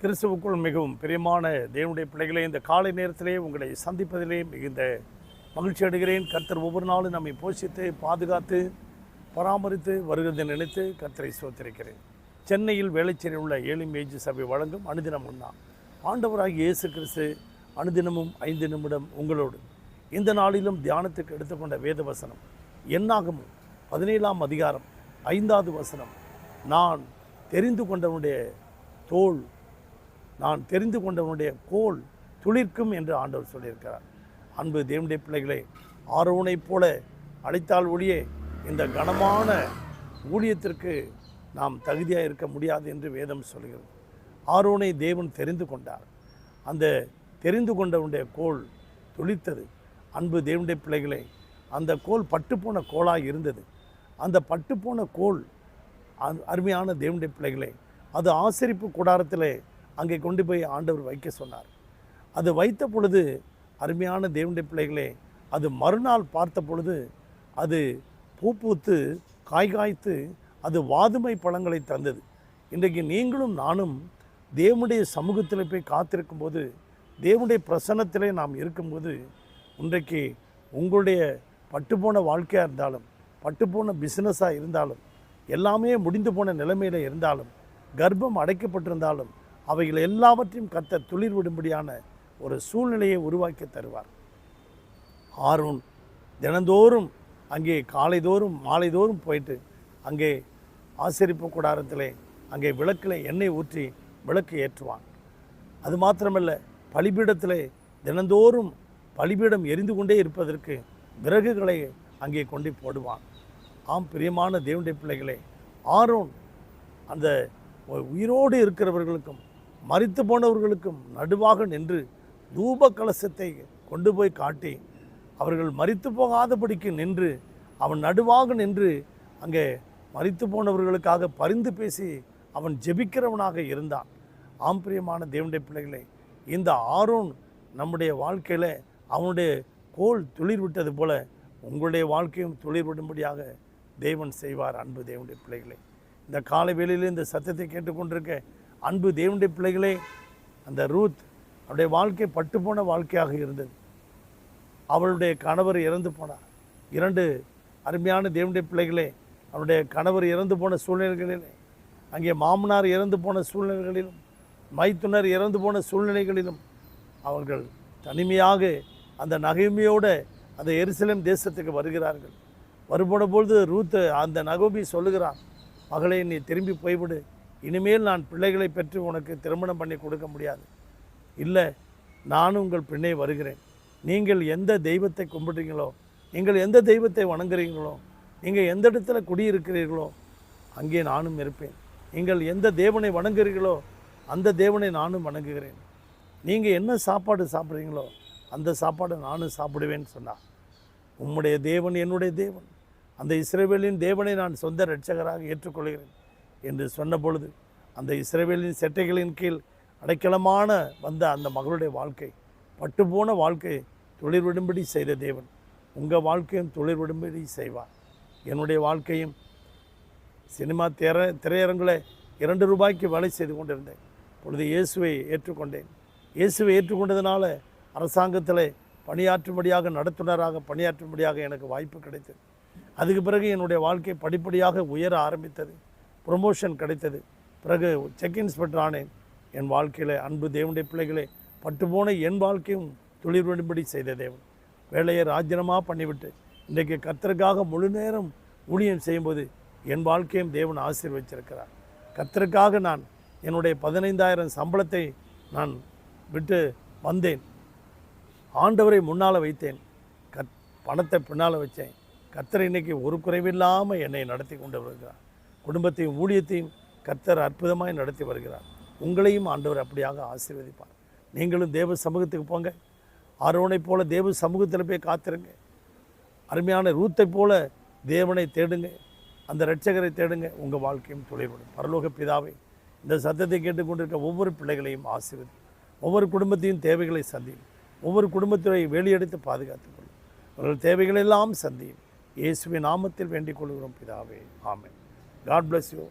கிறிஸ்துவுக்குள் மிகவும் பிரியமான தேவனுடைய பிள்ளைகளே இந்த காலை நேரத்திலே உங்களை சந்திப்பதிலே மிகுந்த மகிழ்ச்சி அடைகிறேன். கர்த்தர் ஒவ்வொரு நாளும் நம்மை போஷித்து பாதுகாத்து பராமரித்து வருகிறதை நினைத்து கர்த்தரை சோத்திருக்கிறேன் சென்னையில் வேளச்சேரியில் உள்ள ஏழு மேஜி சபை வழங்கும் அனுதினம் உண்ணா ஆண்டவராகிய இயேசு கிறிஸ்து அனுதினமும் ஐந்து நிமிடம் உங்களோடு. இந்த நாளிலும் தியானத்துக்கு எடுத்துக்கொண்ட வேத வசனம் என்னாகமும் பதினேழாம் அதிகாரம் ஐந்தாவது வசனம். நான் தெரிந்து கொண்டவனுடைய தோல் நான் தெரிந்து கொண்டவனுடைய கோல் துளிர்க்கும் என்று ஆண்டவர் சொல்லியிருக்கிறார். அன்பு தேவனுடைய பிள்ளைகளை ஆரோனைப் போல அழைத்தால் ஒழியே இந்த கனமான ஊழியத்திற்கு நாம் தகுதியாக இருக்க முடியாது என்று வேதம் சொல்கிறது. ஆரோனை தேவன் தெரிந்து கொண்டார். அந்த தெரிந்து கொண்டவனுடைய கோல் துளித்தது அன்பு தேவனுடைய பிள்ளைகளை அந்த கோல் பட்டுப்போன கோலாக இருந்தது. அந்த பட்டுப்போன கோல் அருமையான தேவனுடைய பிள்ளைகளை அது ஆசரிப்பு கூடாரத்தில் அங்கே கொண்டு போய் ஆண்டவர் வைக்க சொன்னார். அது வைத்த பொழுது அருமையான தேவனுடைய பிள்ளைகளே அது மறுநாள் பார்த்த பொழுது அது பூ பூத்து காய் காய்த்து அது வாதுமை பழங்களை தந்தது. இன்றைக்கு நீங்களும் நானும் தேவனுடைய சமூகத்தில் போய் காத்திருக்கும் போது தேவனுடைய பிரசன்னத்திலே நாம் இருக்கும்போது இன்றைக்கு உங்களுடைய பட்டுப்போன வாழ்க்கையாக இருந்தாலும் பட்டுப்போன பிஸ்னஸாக இருந்தாலும் எல்லாமே முடிந்து போன நிலைமையில் இருந்தாலும் கர்ப்பம் அடைக்கப்பட்டிருந்தாலும் அவைகள் எல்லாவற்றையும் கத்த துளிர் விடும்படியான ஒரு சூழ்நிலையை உருவாக்கி தருவார். ஆரோன் தினந்தோறும் அங்கே காலைதோறும் மாலைதோறும் போயிட்டு அங்கே ஆசரிப்பு கூடாரத்திலே அங்கே விளக்கில் எண்ணெய் ஊற்றி விளக்கு ஏற்றுவான். அது மாத்திரமல்ல பலிபீடத்தில் தினந்தோறும் பலிபீடம் எரிந்து கொண்டே இருப்பதற்கு விறகுகளை அங்கே கொண்டு போடுவான். ஆம் பிரியமான தேவனுடைய பிள்ளைகளே ஆரோன் அந்த உயிரோடு இருக்கிறவர்களுக்கும் மறித்து போனவர்களுக்கும் நடுவாக நின்று தூப கலசத்தை கொண்டு போய் காட்டி அவர்கள் மறித்து போகாதபடிக்கு நின்று அவன் நடுவாக நின்று அங்கே மறித்து போனவர்களுக்காக பரிந்து பேசி அவன் ஜெபிக்கிறவனாக இருந்தான். ஆம்பிரியமான தேவனுடைய பிள்ளைகளை இந்த ஆரோன் நம்முடைய வாழ்க்கையில் அவனுடைய கோல் துளிர் விட்டது போல உங்களுடைய வாழ்க்கையும் துளிர் விடும்படியாக தேவன் செய்வார் அன்பு தேவனுடைய பிள்ளைகளை. இந்த காலை வேளையிலே இந்த சத்தத்தை கேட்டுக்கொண்டிருக்க அன்பு தேவனுடைய பிள்ளைகளே அந்த ரூத் அவருடைய வாழ்க்கை பட்டுப்போன வாழ்க்கையாக இருந்தது. அவளுடைய கணவர் இறந்து போனார். இரண்டு அருமையான தேவனுடைய பிள்ளைகளே அவருடைய கணவர் இறந்து போன சூழ்நிலைகளிலே அங்கே மாமனார் இறந்து போன சூழ்நிலைகளிலும் மைத்துனர் இறந்து போன சூழ்நிலைகளிலும் அவர்கள் தனிமையாக அந்த நகைமையோடு அந்த எருசலேம் தேசத்துக்கு வருகிறார்கள். வருபோன பொழுது ரூத்து அந்த நகோபி சொல்லுகிறான் மகளே நீ திரும்பி போய்விடு. இனிமேல் நான் பிள்ளைகளை பெற்று உனக்கு திருமணம் பண்ணி கொடுக்க முடியாது. இல்லை நானும் உங்கள் பின்னே வருகிறேன். நீங்கள் எந்த தெய்வத்தை கும்பிடுறீங்களோ நீங்கள் எந்த தெய்வத்தை வணங்குறீங்களோ நீங்கள் எந்த இடத்துல குடியிருக்கிறீர்களோ அங்கே நானும் இருப்பேன். நீங்கள் எந்த தேவனை வணங்குறீர்களோ அந்த தேவனை நானும் வணங்குகிறேன். நீங்கள் என்ன சாப்பாடு சாப்பிட்றீங்களோ அந்த சாப்பாடு நானும் சாப்பிடுவேன்னு சொன்னார். உம்முடைய தேவன் என்னுடைய தேவன். அந்த இஸ்ரேவேலின் தேவனை நான் சொந்த இரட்சகராக ஏற்றுக்கொள்கிறேன். என்று சொன்ன பொழுது அந்த இஸ்ரேவேலின் செட்டைகளின் கீழ் அடைக்கலமான வந்த அந்த மகளுடைய வாழ்க்கை பட்டுப்போன வாழ்க்கை தொழில் விடும்படி செய்த தேவன். உங்கள் வாழ்க்கையும் தொழில் விடும்படி செய்வார். என்னுடைய வாழ்க்கையும் சினிமா திரை திரையரங்கில் இரண்டு ரூபாய்க்கு வேலை செய்து கொண்டிருந்தேன். பொழுது இயேசுவை ஏற்றுக்கொண்டேன். இயேசுவை ஏற்றுக்கொண்டதுனால அரசாங்கத்தில் பணியாற்றும்படியாக நடத்துனராக பணியாற்றும்படியாக எனக்கு வாய்ப்பு கிடைத்தது. அதுக்கு பிறகு என்னுடைய வாழ்க்கை படிப்படியாக உயர ஆரம்பித்தது. ப்ரொமோஷன் கிடைத்தது. பிறகு செக் இன்ஸ்பெக்டர் ஆனேன். என் வாழ்க்கையில் அன்பு தேவனுடைய பிள்ளைகளே பட்டுப்போன என் வாழ்க்கையும் துளிர்விடும்படி செய்த தேவன். வேலையை ராஜினாமா பண்ணிவிட்டு இன்றைக்கு கத்தருக்காக முழு நேரம் ஊழியம் செய்யும்போது என் வாழ்க்கையும் தேவன் ஆசீர்வச்சிருக்கிறார். கத்தருக்காக நான் என்னுடைய பதினைந்தாயிரம் சம்பளத்தை நான் விட்டு வந்தேன். ஆண்டவரை முன்னால் வைத்தேன். கத் பணத்தை பின்னால் வச்சேன். கத்தர் இன்னைக்கு ஒரு குறைவில்லாமல் என்னை நடத்தி கொண்டு வருகிறார். குடும்பத்தையும் ஊழியத்தையும் கர்த்தர் அற்புதமாய் நடத்தி வருகிறார். உங்களையும் ஆண்டவர் அப்படியாக ஆசீர்வதிப்பார். நீங்களும் தேவ சமூகத்துக்கு போங்க. ஆரோனைப் போல தேவ சமூகத்தில் போய் காத்திருங்க. அருமையான ரூத்தை போல தேவனை தேடுங்க. அந்த இரட்சகரை தேடுங்க. உங்கள் வாழ்க்கையும் துளைவிடும் பரலோக பிதாவை இந்த சத்தத்தை கேட்டுக்கொண்டிருக்க ஒவ்வொரு பிள்ளைகளையும் ஆசீர்வதி. ஒவ்வொரு குடும்பத்தையும் தேவைகளை சந்தியும். ஒவ்வொரு குடும்பத்தை வெளியெடுத்து பாதுகாத்துக் கொள்ளும். அவர்கள் தேவைகளெல்லாம் சந்தியும். இயேசுவின் நாமத்தில் வேண்டிக் கொள்கிறோம் பிதாவே. ஆமேன். God bless you.